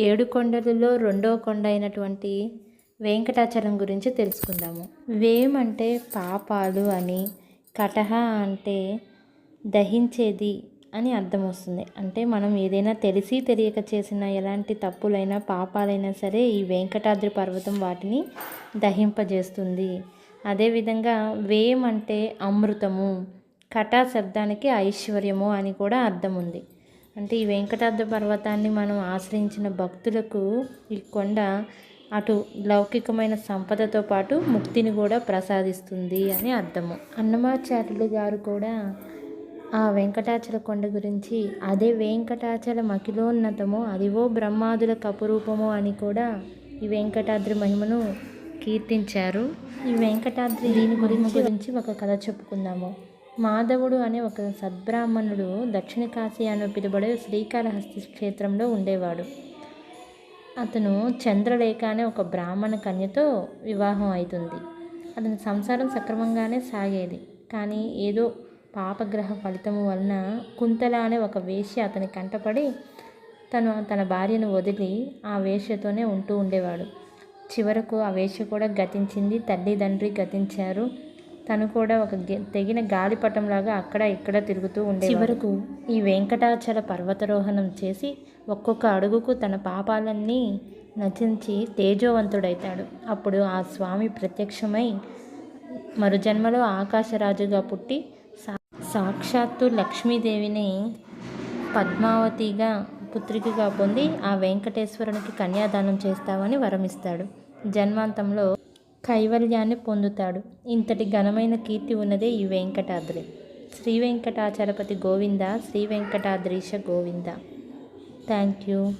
ఏడు కొండలలో రెండో కొండ అయినటువంటి వెంకటాచలం గురించి తెలుసుకుందాము. వేం అంటే పాపాలు అని కటహ అంటే దహించేది అని అర్థం వస్తుంది. అంటే మనం ఏదైనా తెలిసి తెలియక చేసిన ఎలాంటి తప్పులైనా పాపాలైనా సరే ఈ వెంకటాద్రి పర్వతం వాటిని దహింపజేస్తుంది. అదేవిధంగా వేం అంటే అమృతము కటా శబ్దానికి ఐశ్వర్యము అని కూడా అర్థం ఉంది. అంటే ఈ వెంకటాద్రి పర్వతాన్ని మనం ఆశ్రయించిన భక్తులకు ఈ కొండ అటు లౌకికమైన సంపదతో పాటు ముక్తిని కూడా ప్రసాదిస్తుంది అని అర్థము. అన్నమాచార్యులు గారు కూడా ఆ వెంకటాచల కొండ గురించి అదే వెంకటాచల మకిలోన్నతము అదివో బ్రహ్మాదుల కపురూపము అని కూడా ఈ వెంకటాద్రి మహిమను కీర్తించారు. ఈ వెంకటాద్రి దీని గురించి గురించి ఒక కథ చెప్పుకుందాము. మాధవుడు అనే ఒక సద్బ్రాహ్మణుడు దక్షిణ కాశీ అని పిలువబడే శ్రీకాళహస్తి క్షేత్రంలో ఉండేవాడు. అతను చంద్రలేఖ అనే ఒక బ్రాహ్మణ కన్యతో వివాహం అవుతుంది అతని సంసారం సక్రమంగానే సాగేది. కానీ ఏదో పాపగ్రహ ఫలితము వలన కుంతల అనే ఒక వేష్య అతని కంటపడి తను తన భార్యను వదిలి ఆ వేష్యతోనే ఉంటూ ఉండేవాడు. చివరకు ఆ వేష్య కూడా గతించింది. తల్లిదండ్రి గతించారు. తను కూడా ఒక తెగిన గాలిపటంలాగా అక్కడ ఇక్కడ తిరుగుతూ ఉండే చివరకు ఈ వెంకటాచల పర్వతారోహణం చేసి ఒక్కొక్క అడుగుకు తన పాపాలన్నీ నచించి తేజోవంతుడైతాడు. అప్పుడు ఆ స్వామి ప్రత్యక్షమై మరు జన్మలో ఆకాశరాజుగా పుట్టి సాక్షాత్తు లక్ష్మీదేవిని పద్మావతిగా పుత్రికగా పొంది ఆ వెంకటేశ్వరునికి కన్యాదానం చేస్తామని వరమిస్తాడు. జన్మాంతంలో కైవల్యాన్ని పొందుతాడు. ఇంతటి ఘనమైన కీర్తి ఉన్నదే ఈ వెంకటాద్రి. శ్రీ వెంకటాచలపతి గోవింద శ్రీ వెంకటాద్రీశ గోవింద. Thank you